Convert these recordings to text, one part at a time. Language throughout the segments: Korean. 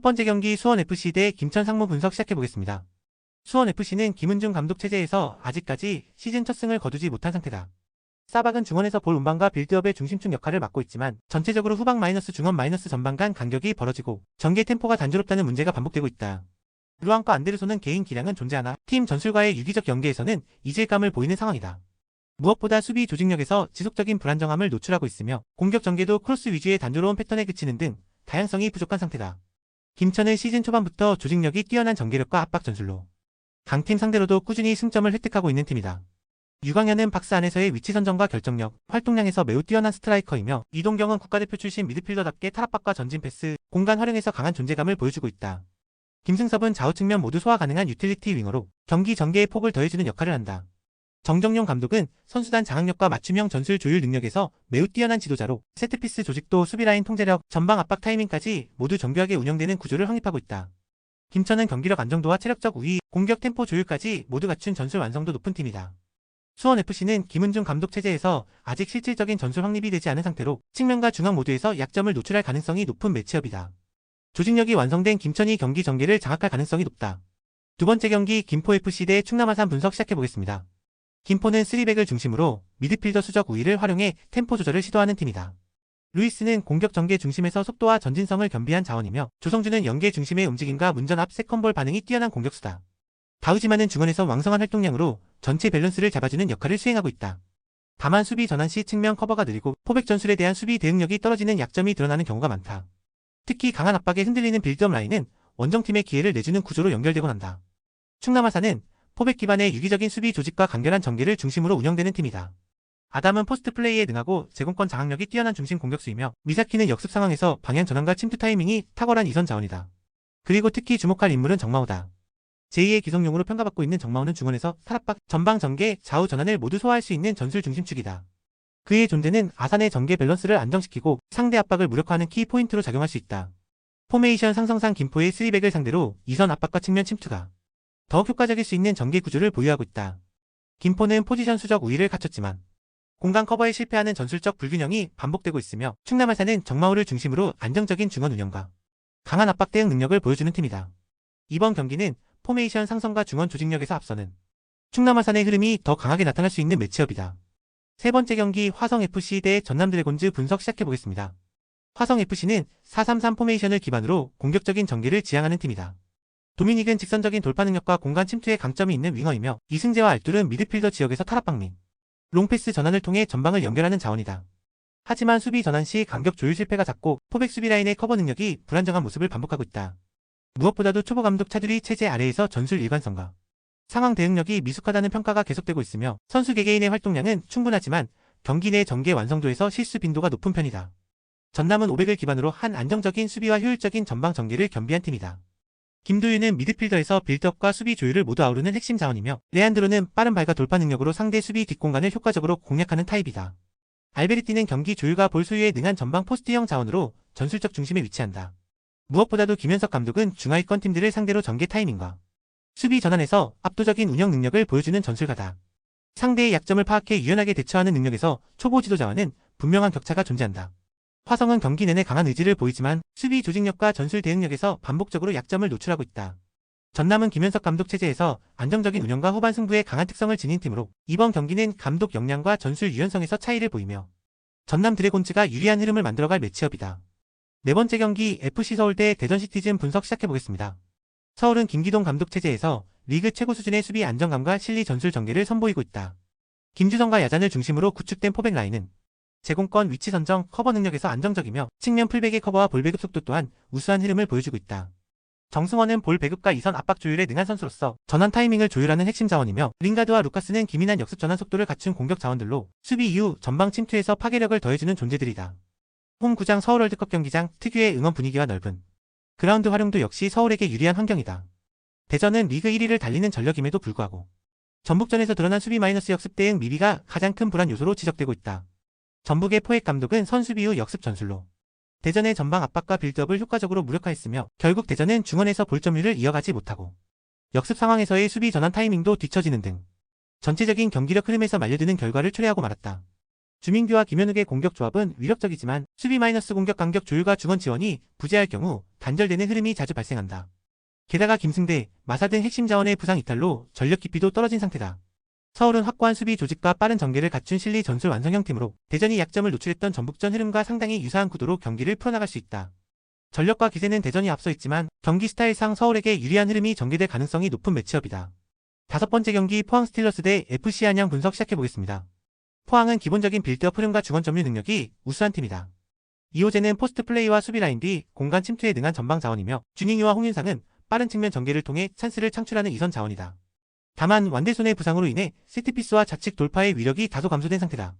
첫 번째 경기 수원FC 대 김천 상무 분석 시작해보겠습니다. 수원FC는 김은중 감독 체제에서 아직까지 시즌 첫 승을 거두지 못한 상태다. 사박은 중원에서 볼 운반과 빌드업의 중심축 역할을 맡고 있지만 전체적으로 후방 마이너스 중원 마이너스 전방 간 간격이 벌어지고 전개 템포가 단조롭다는 문제가 반복되고 있다. 루앙과 안데르소는 개인 기량은 존재하나 팀 전술과의 유기적 연계에서는 이질감을 보이는 상황이다. 무엇보다 수비 조직력에서 지속적인 불안정함을 노출하고 있으며 공격 전개도 크로스 위주의 단조로운 패턴에 그치는 등 다양성이 부족한 상태다. 김천은 시즌 초반부터 조직력이 뛰어난 전개력과 압박 전술로 강팀 상대로도 꾸준히 승점을 획득하고 있는 팀이다. 유광현은 박스 안에서의 위치 선정과 결정력, 활동량에서 매우 뛰어난 스트라이커이며 이동경은 국가대표 출신 미드필더답게 탈압박과 전진 패스, 공간 활용에서 강한 존재감을 보여주고 있다. 김승섭은 좌우 측면 모두 소화 가능한 유틸리티 윙어로 경기 전개의 폭을 더해주는 역할을 한다. 정정용 감독은 선수단 장악력과 맞춤형 전술 조율 능력에서 매우 뛰어난 지도자로 세트피스 조직도 수비라인 통제력, 전방 압박 타이밍까지 모두 정교하게 운영되는 구조를 확립하고 있다. 김천은 경기력 안정도와 체력적 우위, 공격 템포 조율까지 모두 갖춘 전술 완성도 높은 팀이다. 수원FC는 김은중 감독 체제에서 아직 실질적인 전술 확립이 되지 않은 상태로 측면과 중앙 모두에서 약점을 노출할 가능성이 높은 매치업이다. 조직력이 완성된 김천이 경기 전개를 장악할 가능성이 높다. 두 번째 경기 김포FC 대 충남아산 분석 시작해보겠습니다. 김포는 3백을 중심으로 미드필더 수적 우위를 활용해 템포 조절을 시도하는 팀이다. 루이스는 공격 전개 중심에서 속도와 전진성을 겸비한 자원이며 조성주는 연계 중심의 움직임과 문전 앞 세컨볼 반응이 뛰어난 공격수다. 다우지만은 중원에서 왕성한 활동량으로 전체 밸런스를 잡아주는 역할을 수행하고 있다. 다만 수비 전환 시 측면 커버가 느리고 포백 전술에 대한 수비 대응력이 떨어지는 약점이 드러나는 경우가 많다. 특히 강한 압박에 흔들리는 빌드업 라인은 원정팀의 기회를 내주는 구조로 연결되곤 한다. 충남 아산은 포백 기반의 유기적인 수비 조직과 간결한 전개를 중심으로 운영되는 팀이다. 아담은 포스트 플레이에 능하고 제공권 장악력이 뛰어난 중심 공격수이며 미사키는 역습 상황에서 방향 전환과 침투 타이밍이 탁월한 이선 자원이다. 그리고 특히 주목할 인물은 정마우다. 제2의 기성용으로 평가받고 있는 정마우는 중원에서 탈압박, 전방 전개, 좌우 전환을 모두 소화할 수 있는 전술 중심축이다. 그의 존재는 아산의 전개 밸런스를 안정시키고 상대 압박을 무력화하는 키 포인트로 작용할 수 있다. 포메이션 상성상 김포의 3백을 상대로 이선 압박과 측면 침투가 더욱 효과적일 수 있는 전개 구조를 보유하고 있다. 김포는 포지션 수적 우위를 갖췄지만 공간 커버에 실패하는 전술적 불균형이 반복되고 있으며 충남아산은 정마우를 중심으로 안정적인 중원 운영과 강한 압박 대응 능력을 보여주는 팀이다. 이번 경기는 포메이션 상성과 중원 조직력에서 앞서는 충남아산의 흐름이 더 강하게 나타날 수 있는 매치업이다. 세 번째 경기 화성FC 대 전남드래곤즈 분석 시작해보겠습니다. 화성FC는 433 포메이션을 기반으로 공격적인 전개를 지향하는 팀이다. 도미닉은 직선적인 돌파 능력과 공간 침투에 강점이 있는 윙어이며 이승재와 알툴은 미드필더 지역에서 탈압박 및 롱패스 전환을 통해 전방을 연결하는 자원이다. 하지만 수비 전환 시 간격 조율 실패가 잦고 포백 수비 라인의 커버 능력이 불안정한 모습을 반복하고 있다. 무엇보다도 초보 감독 차두리 체제 아래에서 전술 일관성과 상황 대응력이 미숙하다는 평가가 계속되고 있으며 선수 개개인의 활동량은 충분하지만 경기 내 전개 완성도에서 실수 빈도가 높은 편이다. 전남은 500을 기반으로 한 안정적인 수비와 효율적인 전방 전개를 겸비한 팀이다. 김도윤은 미드필더에서 빌드업과 수비 조율을 모두 아우르는 핵심 자원이며 레안드로는 빠른 발과 돌파 능력으로 상대 수비 뒷공간을 효과적으로 공략하는 타입이다. 알베르티는 경기 조율과 볼 소유에 능한 전방 포스트형 자원으로 전술적 중심에 위치한다. 무엇보다도 김현석 감독은 중하위권 팀들을 상대로 전개 타이밍과 수비 전환에서 압도적인 운영 능력을 보여주는 전술가다. 상대의 약점을 파악해 유연하게 대처하는 능력에서 초보 지도자와는 분명한 격차가 존재한다. 화성은 경기 내내 강한 의지를 보이지만 수비 조직력과 전술 대응력에서 반복적으로 약점을 노출하고 있다. 전남은 김현석 감독 체제에서 안정적인 운영과 후반 승부에 강한 특성을 지닌 팀으로 이번 경기는 감독 역량과 전술 유연성에서 차이를 보이며 전남 드래곤즈가 유리한 흐름을 만들어갈 매치업이다. 네 번째 경기 FC 서울 대 대전 시티즌 분석 시작해보겠습니다. 서울은 김기동 감독 체제에서 리그 최고 수준의 수비 안정감과 실리 전술 전개를 선보이고 있다. 김주성과 야잔을 중심으로 구축된 포백 라인은 제공권 위치 선정 커버 능력에서 안정적이며 측면 풀백의 커버와 볼 배급 속도 또한 우수한 흐름을 보여주고 있다. 정승원은 볼 배급과 이선 압박 조율에 능한 선수로서 전환 타이밍을 조율하는 핵심 자원이며 링가드와 루카스는 기민한 역습 전환 속도를 갖춘 공격 자원들로 수비 이후 전방 침투에서 파괴력을 더해주는 존재들이다. 홈 구장 서울 월드컵 경기장 특유의 응원 분위기와 넓은 그라운드 활용도 역시 서울에게 유리한 환경이다. 대전은 리그 1위를 달리는 전력임에도 불구하고 전북전에서 드러난 수비 마이너스 역습 대응 미비가 가장 큰 불안 요소로 지적되고 있다. 전북의 포획 감독은 선수 비 후 역습 전술로 대전의 전방 압박과 빌드업을 효과적으로 무력화했으며 결국 대전은 중원에서 볼점유를 이어가지 못하고 역습 상황에서의 수비 전환 타이밍도 뒤처지는 등 전체적인 경기력 흐름에서 말려드는 결과를 초래하고 말았다. 주민규와 김현욱의 공격 조합은 위력적이지만 수비 마이너스 공격 간격 조율과 중원 지원이 부재할 경우 단절되는 흐름이 자주 발생한다. 게다가 김승대, 마사 등 핵심 자원의 부상 이탈로 전력 깊이도 떨어진 상태다. 서울은 확고한 수비 조직과 빠른 전개를 갖춘 실리 전술 완성형 팀으로 대전이 약점을 노출했던 전북전 흐름과 상당히 유사한 구도로 경기를 풀어나갈 수 있다. 전력과 기세는 대전이 앞서 있지만 경기 스타일상 서울에게 유리한 흐름이 전개될 가능성이 높은 매치업이다. 다섯 번째 경기 포항 스틸러스 대 FC 안양 분석 시작해보겠습니다. 포항은 기본적인 빌드업 흐름과 중원 점유 능력이 우수한 팀이다. 이호재는 포스트 플레이와 수비 라인 뒤 공간 침투에 능한 전방 자원이며 준잉이와 홍윤상은 빠른 측면 전개를 통해 찬스를 창출하는 이선 자원이다. 다만 완대손의 부상으로 인해 세트피스와 좌측 돌파의 위력이 다소 감소된 상태다.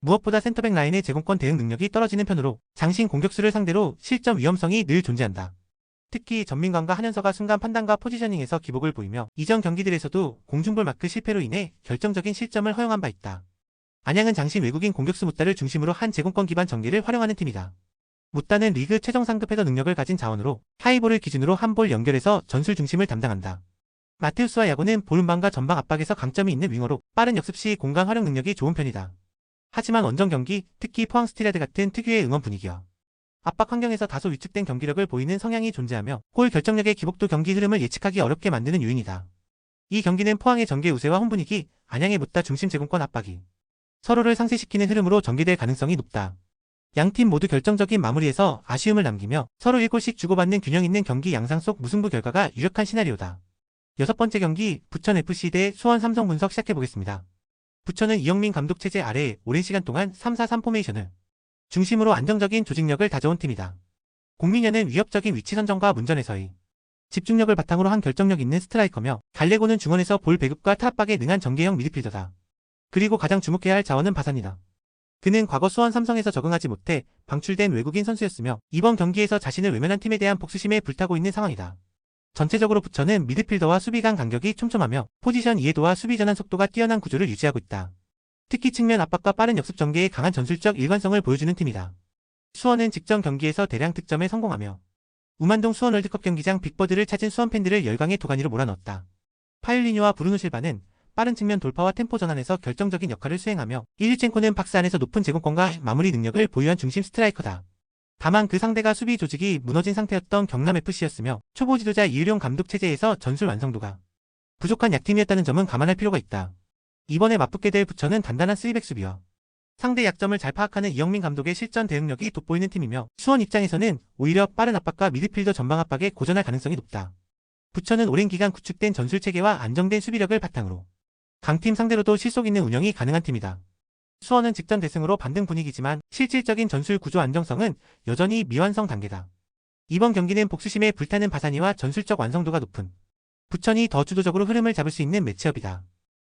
무엇보다 센터백 라인의 제공권 대응 능력이 떨어지는 편으로 장신 공격수를 상대로 실점 위험성이 늘 존재한다. 특히 전민관과 한현서가 순간 판단과 포지셔닝에서 기복을 보이며 이전 경기들에서도 공중볼 마크 실패로 인해 결정적인 실점을 허용한 바 있다. 안양은 장신 외국인 공격수 무따를 중심으로 한 제공권 기반 전개를 활용하는 팀이다. 무따는 리그 최정 상급 헤더 능력을 가진 자원으로 하이볼을 기준으로 한 볼 연결해서 전술 중심을 담당한다. 마테우스와 야구는 볼음방과 전방 압박에서 강점이 있는 윙어로 빠른 역습 시 공간 활용 능력이 좋은 편이다. 하지만 원정 경기, 특히 포항 스틸레드 같은 특유의 응원 분위기와 압박 환경에서 다소 위축된 경기력을 보이는 성향이 존재하며 골 결정력의 기복도 경기 흐름을 예측하기 어렵게 만드는 요인이다. 이 경기는 포항의 전개 우세와 홈 분위기, 안양의 무따 중심 제공권 압박이 서로를 상쇄시키는 흐름으로 전개될 가능성이 높다. 양팀 모두 결정적인 마무리에서 아쉬움을 남기며 서로 1골씩 주고받는 균형 있는 경기 양상 속 무승부 결과가 유력한 시나리오다. 여섯 번째 경기 부천FC 대 수원 삼성 분석 시작해 보겠습니다. 부천은 이영민 감독 체제 아래 오랜 시간 동안 3-4-3 포메이션을 중심으로 안정적인 조직력을 다져온 팀이다. 공민현은 위협적인 위치 선정과 문전에서의 집중력을 바탕으로 한 결정력 있는 스트라이커며 갈레고는 중원에서 볼 배급과 탈압박에 능한 전개형 미드필더다. 그리고 가장 주목해야 할 자원은 바산이다. 그는 과거 수원 삼성에서 적응하지 못해 방출된 외국인 선수였으며 이번 경기에서 자신을 외면한 팀에 대한 복수심에 불타고 있는 상황이다. 전체적으로 부천은 미드필더와 수비 간 간격이 촘촘하며 포지션 이해도와 수비 전환 속도가 뛰어난 구조를 유지하고 있다. 특히 측면 압박과 빠른 역습 전개에 강한 전술적 일관성을 보여주는 팀이다. 수원은 직전 경기에서 대량 득점에 성공하며 우만동 수원 월드컵 경기장 빅버드를 찾은 수원 팬들을 열광의 도가니로 몰아넣었다. 파일리뉴와 브루노 실바는 빠른 측면 돌파와 템포 전환에서 결정적인 역할을 수행하며 일류첸코는 박스 안에서 높은 제공권과 마무리 능력을 보유한 중심 스트라이커다. 다만 그 상대가 수비 조직이 무너진 상태였던 경남FC였으며 초보 지도자 이유령 감독 체제에서 전술 완성도가 부족한 약팀이었다는 점은 감안할 필요가 있다. 이번에 맞붙게 될 부천은 단단한 3백 수비와 상대 약점을 잘 파악하는 이영민 감독의 실전 대응력이 돋보이는 팀이며 수원 입장에서는 오히려 빠른 압박과 미드필더 전방 압박에 고전할 가능성이 높다. 부천은 오랜 기간 구축된 전술 체계와 안정된 수비력을 바탕으로 강팀 상대로도 실속 있는 운영이 가능한 팀이다. 수원은 직전 대승으로 반등 분위기지만 실질적인 전술 구조 안정성은 여전히 미완성 단계다. 이번 경기는 복수심에 불타는 바사니와 전술적 완성도가 높은 부천이 더 주도적으로 흐름을 잡을 수 있는 매치업이다.